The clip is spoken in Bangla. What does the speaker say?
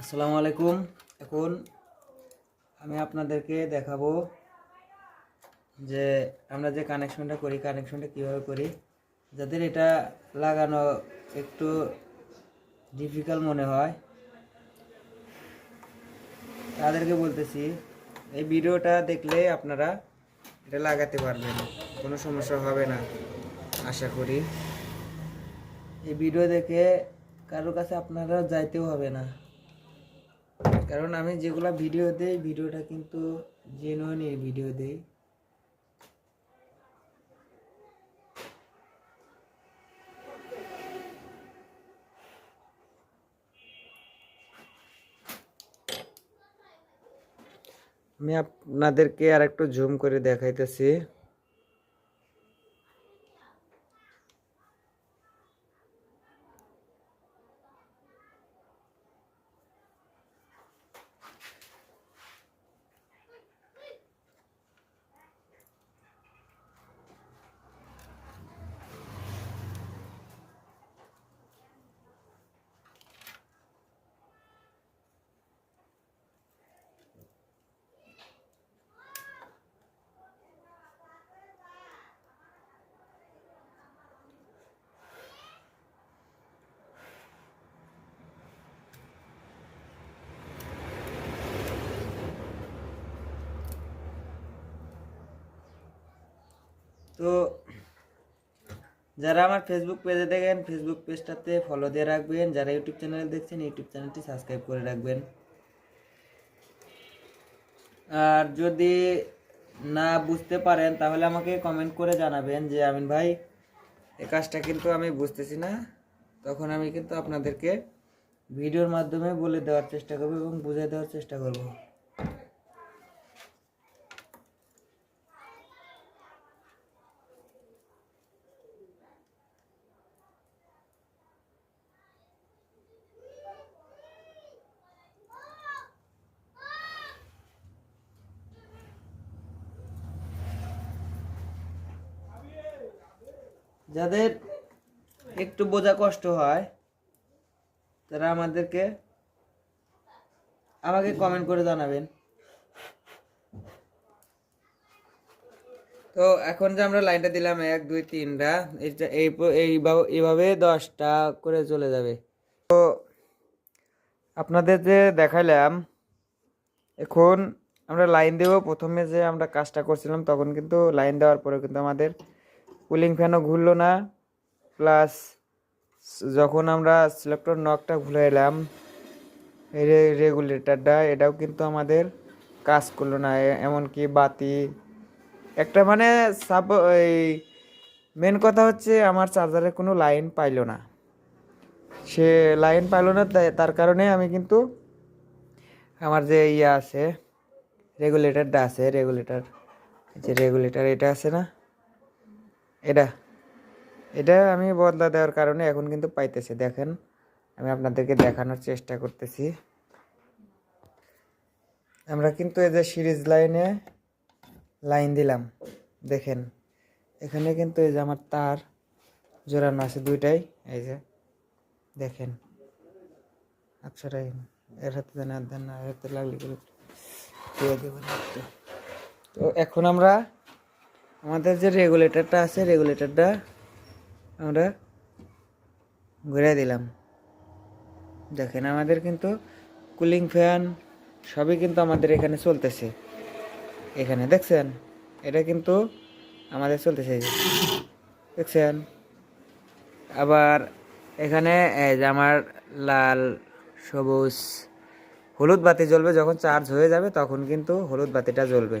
আসসালামু আলাইকুম। এখন আমি আপনাদেরকে দেখাবো যে আমরা যে কানেকশনটা করি কানেকশনটা কীভাবে করি। যাদের এটা লাগানো একটু ডিফিকাল্ট মনে হয়, তাদেরকে বলতেছি, এই ভিডিওটা দেখলে আপনারা এটা লাগাতে পারবেন, কোনো সমস্যা হবে না, আশা করি। এই ভিডিও দেখে কারোর কাছে আপনারা যাইতেও হবে না। কারণ আমি যেগুলা ভিডিও দেই ভিডিওটা কিন্তু জেনুইন ভিডিও দেই। আমি আপনাদেরকে আর একটু জুম করে দেখাইতেছি। তো যারা আমার ফেসবুক পেজে দেখেন ফেসবুক পেজটাতে ফলো দিয়ে রাখবেন। যারা ইউটিউব চ্যানেল দেখছেন ইউটিউব চ্যানেলটি সাবস্ক্রাইব করে রাখবেন। আর যদি না বুঝতে পারেন, তাহলে আমাকে কমেন্ট করে জানাবেন যে, আমিন ভাই এ কাজটা কিন্তু আমি বুঝতেছি না। তখন আমি কিন্তু আপনাদেরকে ভিডিওর মাধ্যমে বলে দেওয়ার চেষ্টা করব এবং বুঝিয়ে দেওয়ার চেষ্টা করব। যাদের একটু বোঝা কষ্ট হয়, তারা আমাদেরকে আমাকে কমেন্ট করে জানাবেন। তো এখন যে আমরা লাইনটা দিলাম, এক, দুই তিনটা এই এইভাবে দশটা করে চলে যাবে। তো আপনাদের যে দেখাইলাম, এখন আমরা লাইন দেব। প্রথমে যে আমরা কাজটা করছিলাম, তখন কিন্তু লাইন দেওয়ার পরে কিন্তু আমাদের কুলিং ফ্যানও ঘুরলো না। প্লাস যখন আমরা সিলেক্টর নকটা ভুলে এলাম রেগুলেটরটা এটাও কিন্তু আমাদের কাজ করল না। এমনকি বাতি। একটা মানে সাব এই মেন কথা হচ্ছে আমার চার্জারে কোনো লাইন পাইলো না। সে লাইন পাইলো না তার কারণে আমি কিন্তু আমার যে ইয়ে আছে রেগুলেটরটা আছে রেগুলেটর যে রেগুলেটর এটা আছে না? এটা এটা আমি বদলা দেওয়ার কারণে এখন কিন্তু পাইতেছে। দেখেন, আমি আপনাদেরকে দেখানোর চেষ্টা করতেছি। আমরা কিন্তু এই যে সিরিজ লাইনে লাইন দিলাম, দেখেন। এখানে কিন্তু এই যে আমার তার জোড়ানো আছে দুইটাই, এই যে, দেখেন। আচ্ছা এর হাতে দেন আর দেন না, এর হাতে লাগলে তো এখন আমরা আমাদের যে রেগুলেটরটা আছে রেগুলেটরটা আমরা ঘুরে দিলাম। দেখেন আমাদের কিন্তু কুলিং ফ্যান সবই কিন্তু আমাদের এখানে চলতেছে। এখানে দেখছেন? এটা কিন্তু আমাদের চলতেছে দেখছেন? আবার এখানে যে আমার লাল, সবুজ, হলুদ বাতি জ্বলবে, যখন চার্জ হয়ে যাবে, তখন কিন্তু হলুদ বাতিটা জ্বলবে।